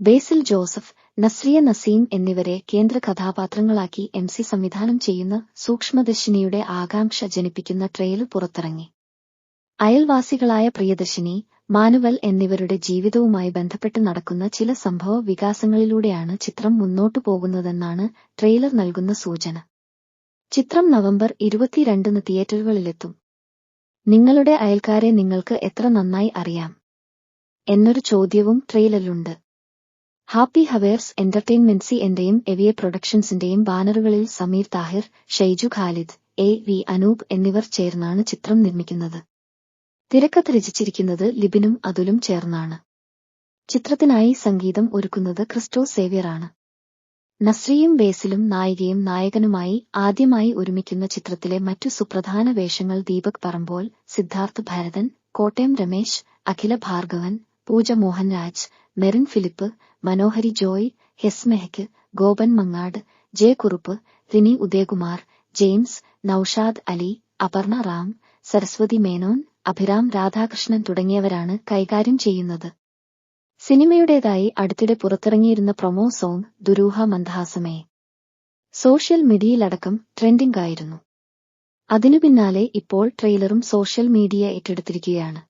ബേസിൽ Joseph Nazriya Naseem എന്നിവരെ കേന്ദ്ര കഥാപാത്രങ്ങളാക്കി M C സംവിധാനം ചെയ്യുന്ന സൂക്ഷ്മദർശിനിയുടെ ആകാംക്ഷ ജനിപ്പിക്കുന്ന ട്രെയിലർ പുറത്തിറങ്ങി. അയൽവാസികളായ പ്രിയദർശിനി മാനുവൽ എന്നിവരുടെ ജീവിതവുമായി ബന്ധപ്പെട്ട് നടക്കുന്ന ചില സംഭവ വികാസങ്ങളിലൂടെയാണ് ചിത്രം മുന്നോട്ടു പോകുന്നതെന്നാണ് ട്രെയിലർ നൽകുന്ന സൂചന. ചിത്രം നവംബർ ഇരുപത്തിരണ്ടിന് തിയേറ്ററുകളിലെത്തും. നിങ്ങളുടെ അയൽക്കാരെ നിങ്ങൾക്ക് എത്ര നന്നായി അറിയാം? എന്നൊരു ചോദ്യവും ട്രെയിലറിലുണ്ട്. ഹാപ്പി ഹവേഴ്സ് എന്റർടൈൻമെന്റ്സി എന്റെയും എവിയ പ്രൊഡക്ഷൻസിന്റെയും ബാനറുകളിൽ സമീർ താഹിർ ഷെയ്ജു ഖാലിദ് എ വി അനൂപ് എന്നിവർ ചേർന്നാണ് ചിത്രം നിർമ്മിക്കുന്നത്. തിരക്കഥ രചിച്ചിരിക്കുന്നത് ലിബിനും അതുലും ചേർന്നാണ്. ചിത്രത്തിനായി സംഗീതം ഒരുക്കുന്നത് ക്രിസ്റ്റോ സേവ്യറാണ്. നസ്രിയും ബേസിലും നായികയും നായകനുമായി ആദ്യമായി ഒരുമിക്കുന്ന ചിത്രത്തിലെ മറ്റു സുപ്രധാന വേഷങ്ങൾ ദീപക് പറമ്പോൾ സിദ്ധാർത്ഥ് ഭരതൻ കോട്ടയം രമേശ് അഖില ഭാർഗവൻ പൂജ മോഹൻരാജ് മെറിൻ ഫിലിപ്പ് മനോഹരി ജോയ് ഹെസ്മെഹയ്ക്ക് ഗോപൻ മങ്ങാട് ജെ കുറുപ്പ് റിനി ഉദയകുമാർ ജെയിംസ് നൌഷാദ് അലി അപർണ റാം സരസ്വതി മേനോൻ അഭിരാം രാധാകൃഷ്ണൻ തുടങ്ങിയവരാണ് കൈകാര്യം ചെയ്യുന്നത്. സിനിമയുടേതായി അടുത്തിടെ പുറത്തിറങ്ങിയിരുന്ന പ്രൊമോ സോങ് ദുരൂഹ മന്ദഹാസമേ. സോഷ്യൽ മീഡിയയിലടക്കം ട്രെൻഡിംഗ് ആയിരുന്നു. അതിനു പിന്നാലെ ഇപ്പോൾ ട്രെയിലറും സോഷ്യൽ മീഡിയ ഏറ്റെടുത്തിരിക്കുകയാണ്.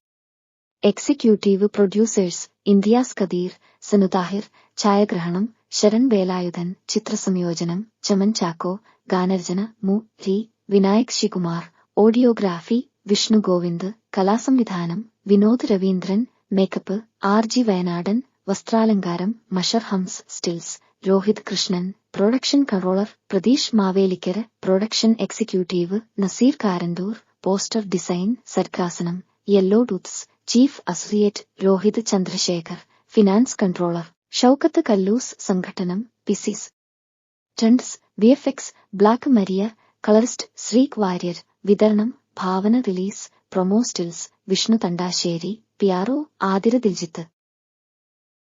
എക്സിക്യൂട്ടീവ് പ്രൊഡ്യൂസേഴ്സ് ഇന്ത്യാസ് കദീർ സനുതാഹിർ ഛായാഗ്രഹണം ശരൺ വേലായുധൻ ചിത്രസംയോജനം ചമൻ ചാക്കോ ഗാനരചന മു രി Vinayak ശികുമാർ audiography Vishnu Govind കലാസംവിധാനം Vinod Raveendran makeup R G Wayanadan വസ്ത്രാലങ്കാരം Mashar Hamsa stills Rohit Krishnan production controller Pratheesh Mavelikkara production executive Naseer Karanthur poster design സർഗാസനം Yellow Tooths chief associate Rohit Chandrashekhar finance controller Shoukath Kallus സംഘടനം പിസിസ്. Trends X black Maria colourist Sreek Warrier വിതരണം Bhavana release promo stills Vishnu Thandassery പിയാറോ Athira Diljith.